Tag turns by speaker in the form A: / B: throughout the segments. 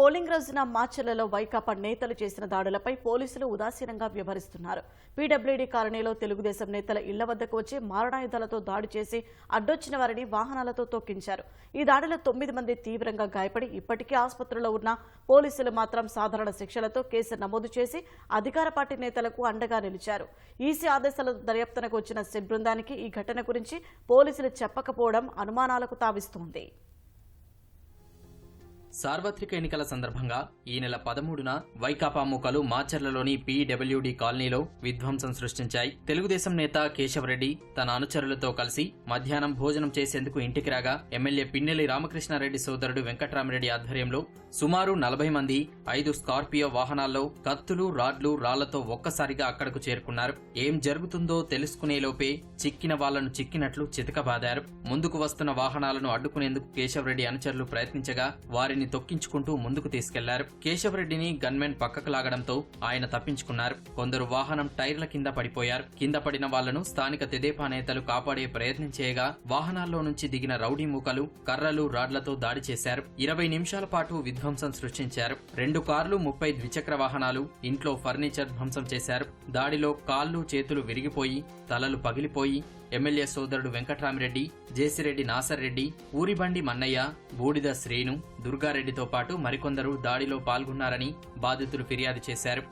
A: Polling రోజున మాచర్లలో వైకాపా నేతలు చేసిన దాడులపై పోలీసులు ఉదాసీనంగా వ్యవహరిస్తున్నారు. పీడబ్ల్యూడీ కాలనీలో తెలుగుదేశం నేతల ఇళ్ళ వద్దకు వచ్చి మారణాయుధాలతో దాడి చేసి అడ్డొచ్చిన వారిని వాహనాలతో తొక్కించారు. ఈ దాడిలో తొమ్మిది మంది తీవ్రంగా గాయపడి ఇప్పటికీ ఆసుపత్రిలో ఉన్న పోలీసులు మాత్రం సాధారణ శిక్షలతో కేసు నమోదు చేసి అధికార పార్టీ నేతలకు అండగా నిలిచారు. ఈసీ ఆదేశాల దర్యాప్తునకు వచ్చిన సిట్ బృందానికి ఈ ఘటన గురించి పోలీసులు చెప్పకపోవడం అనుమానాలకు తావిస్తోంది.
B: సార్వత్రిక ఎన్నికల సందర్భంగా ఈ నెల పదమూడున వైకాపా మూకలు మాచర్లలోని పీడబ్ల్యూడీ కాలనీలో విధ్వంసం సృష్టించాయి. తెలుగుదేశం నేత కేశవరెడ్డి తన అనుచరులతో కలిసి మధ్యాహ్నం భోజనం చేసేందుకు ఇంటికి రాగా ఎమ్మెల్యే పిన్నెల్లి రామకృష్ణారెడ్డి సోదరుడు వెంకట్రామరెడ్డి ఆధ్వర్యంలో సుమారు నలభై మంది ఐదు స్కార్పియో వాహనాల్లో కత్తులు రాడ్లు రాళ్ళతో ఒక్కసారిగా అక్కడకు చేరుకున్నారు. ఏం జరుగుతుందో తెలుసుకునేలోపే చిక్కిన వాళ్ళను చిక్కినట్లు చితకబాదారు. ముందుకు వస్తున్న వాహనాలను అడ్డుకునేందుకు కేశవరెడ్డి అనుచరులు ప్రయత్నించగా వారిని తొక్కించుకుంటూ ముందుకు తీసుకెళ్ళారు. కేశవరెడ్డిని గన్మెన్ పక్కకు లాగడంతో ఆయన తప్పించుకున్నారు. కొందరు వాహనం టైర్ల కింద పడిపోయారు. కింద పడిన వాళ్ళను స్థానిక తెదేపా నేతలు కాపాడే ప్రయత్నం చేయగా వాహనాల్లో నుంచి దిగిన రౌడీ మూకలు కర్రలు రాడ్లతో దాడి చేశారు. ఇరవై నిమిషాల పాటు విధ్వంసం సృష్టించారు. రెండు కార్లు ముప్పై ద్విచక్ర వాహనాలు ఇంట్లో ఫర్నిచర్ ధ్వంసం చేశారు. దాడిలో కాళ్ళు చేతులు విరిగిపోయి తలలు పగిలిపోయి ఎమ్మెల్యే సోదరుడు వెంకట్రామిరెడ్డి జేసిరెడ్డి నాసర్ రెడ్డి ఊరిబండి మన్నయ్య బూడిద శ్రీను దుర్గారెడ్డితో పాటు మరికొందరు దాడిలో పాల్గొన్నారని బాధితులు ఫిర్యాదు చేశారు.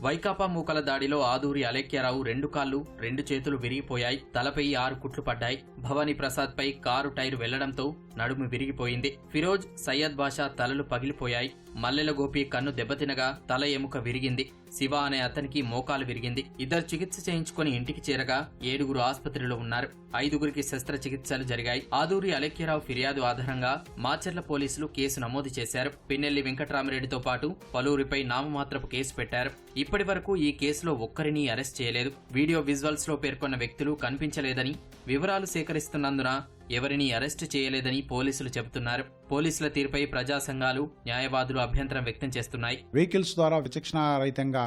B: వైకాపా మూకల దాడిలో ఆదూరి అలేఖ్యారావు రెండు కాళ్ళు రెండు చేతులు విరిగిపోయాయి. తలపై ఆరు కుట్లు పడ్డాయి. భవానీ ప్రసాద్ పై కారు టైరు వెళ్ళడంతో నడుము విరిగిపోయింది. ఫిరోజ్ సయ్యద్ బాషా తలలు పగిలిపోయాయి. మల్లెల గోపి కన్ను దెబ్బతినగా తల ఎముక విరిగింది. శివ అనే అతనికి మోకాలు విరిగింది. ఇద్దరు చికిత్స చేయించుకుని ఇంటికి చేరగా ఏడుగురు ఆసుపత్రిలో ఉన్నారు. ఐదుగురికి శస్త్రచికిత్సలు జరిగాయి. ఆదూరి అలెక్యరావు ఫిర్యాదు ఆధారంగా మాచర్ల పోలీసులు కేసు నమోదు చేశారు. పిన్నెల్లి వెంకటరామరెడ్డితో పాటు పలువురిపై నామమాత్రపు కేసు పెట్టారు. ఇప్పటి వరకు ఈ కేసులో ఒక్కరిని అరెస్ట్ చేయలేదు. వీడియో విజువల్స్లో పేర్కొన్న వ్యక్తులు కనిపించలేదని వివరాలు సేకరిస్తున్నందున ఎవరిని అరెస్టు చేయలేదని పోలీసులు చెబుతున్నారు. పోలీసుల తీరుపై ప్రజా సంఘాలు న్యాయవాదులు అభ్యంతరం వ్యక్తం చేస్తున్నాయి.
C: వెహికల్స్ ద్వారా విచక్షణారహితంగా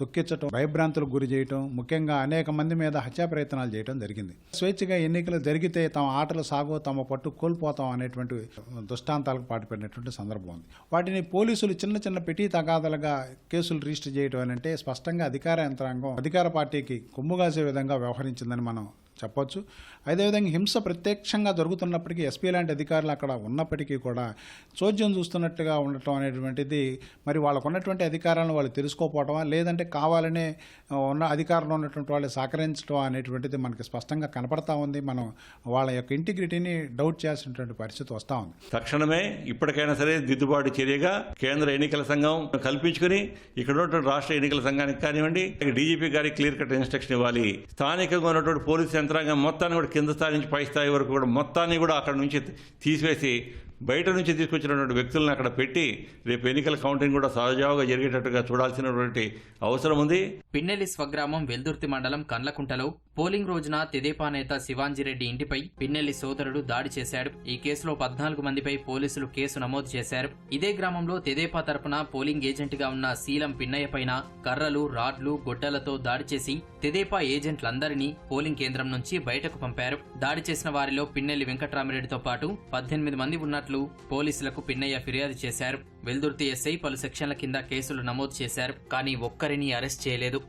C: తొక్కించడం భయభ్రాంతులకు గురి చేయటం ముఖ్యంగా అనేక మంది మీద హత్యా ప్రయత్నాలు చేయడం జరిగింది. స్వేచ్ఛగా ఎన్నికలు జరిగితే తమ ఆటలు సాగో తమ పట్టు కోల్పోతాం అనేటువంటి దుష్టాంతాలకు పాటుపడినటువంటి సందర్భం ఉంది. వాటిని పోలీసులు చిన్న చిన్న పెటీ తగాదలుగా కేసులు రిజిస్టర్ చేయడం అని అంటే స్పష్టంగా అధికార యంత్రాంగం అధికార పార్టీకి కొమ్ముగాసే విధంగా వ్యవహరించిందని మనం చెప్పొచ్చు. అదేవిధంగా హింస ప్రత్యక్షంగా జరుగుతున్నప్పటికీ ఎస్పీ లాంటి అధికారులు అక్కడ ఉన్నప్పటికీ కూడా చోద్యం చూస్తున్నట్టుగా ఉండటం అనేటువంటిది మరి వాళ్ళకు ఉన్నటువంటి అధికారాలను వాళ్ళు తెలుసుకోపోవటమా లేదంటే కావాలనే ఉన్న అధికారంలో ఉన్నటువంటి వాళ్ళు సహకరించడం అనేటువంటిది మనకి స్పష్టంగా కనపడతా ఉంది. మనం వాళ్ళ యొక్క ఇంటిగ్రిటీని డౌట్ చేయాల్సినటువంటి పరిస్థితి వస్తూ ఉంది.
D: తక్షణమే ఇప్పటికైనా సరే దిద్దుబాటు చర్యగా కేంద్ర ఎన్నికల సంఘం కల్పించుకుని ఇక్కడ ఉన్నటువంటి రాష్ట్ర ఎన్నికల సంఘానికి కానివ్వండి డీజీపీ గారికి క్లియర్ కట్ ఇన్స్ట్రక్షన్ ఇవ్వాలి. స్థానికంగా ఉన్నటువంటి పోలీసు యంత్రాంగం మొత్తాన్ని కూడా కింద స్థాయి నుంచి పై స్థాయి వరకు కూడా మొత్తాన్ని కూడా అక్కడ నుంచి తీసివేసి బయట నుంచి తీసుకొచ్చినటువంటి వ్యక్తులను అక్కడ పెట్టి రేపు ఎన్నికల కౌంటింగ్ కూడా సహజావుగా జరిగేటట్టుగా చూడాల్సినటువంటి అవసరం ఉంది.
B: పిన్నెల్లి స్వగ్రామం వెల్దుర్తి మండలం కండ్లకుంటలో పోలింగ్ రోజున తెదేపా నేత శివాంజిరెడ్డి ఇంటిపై పిన్నెల్లి సోదరుడు దాడి చేశాడు. ఈ కేసులో పద్నాలుగు మందిపై పోలీసులు కేసు నమోదు చేశారు. ఇదే గ్రామంలో తెదేపా తరపున పోలింగ్ ఏజెంట్గా ఉన్న శీలం పిన్నయ్య పైన కర్రలు రాడ్లు గొడ్డలతో దాడి చేసి తెదేపా ఏజెంట్లందరినీ పోలింగ్ కేంద్రం నుంచి బయటకు పంపారు. దాడి చేసిన వారిలో పిన్నెల్లి వెంకట్రామిరెడ్డితో పాటు పద్దెనిమిది మంది ఉన్నట్లు పోలీసులకు పిన్నయ్య ఫిర్యాదు చేశారు. వెల్దుర్తి ఎస్ఐ పలు సెక్షన్ల కింద కేసులు నమోదు చేశారు కానీ ఒక్కరిని అరెస్ట్ చేయలేదు.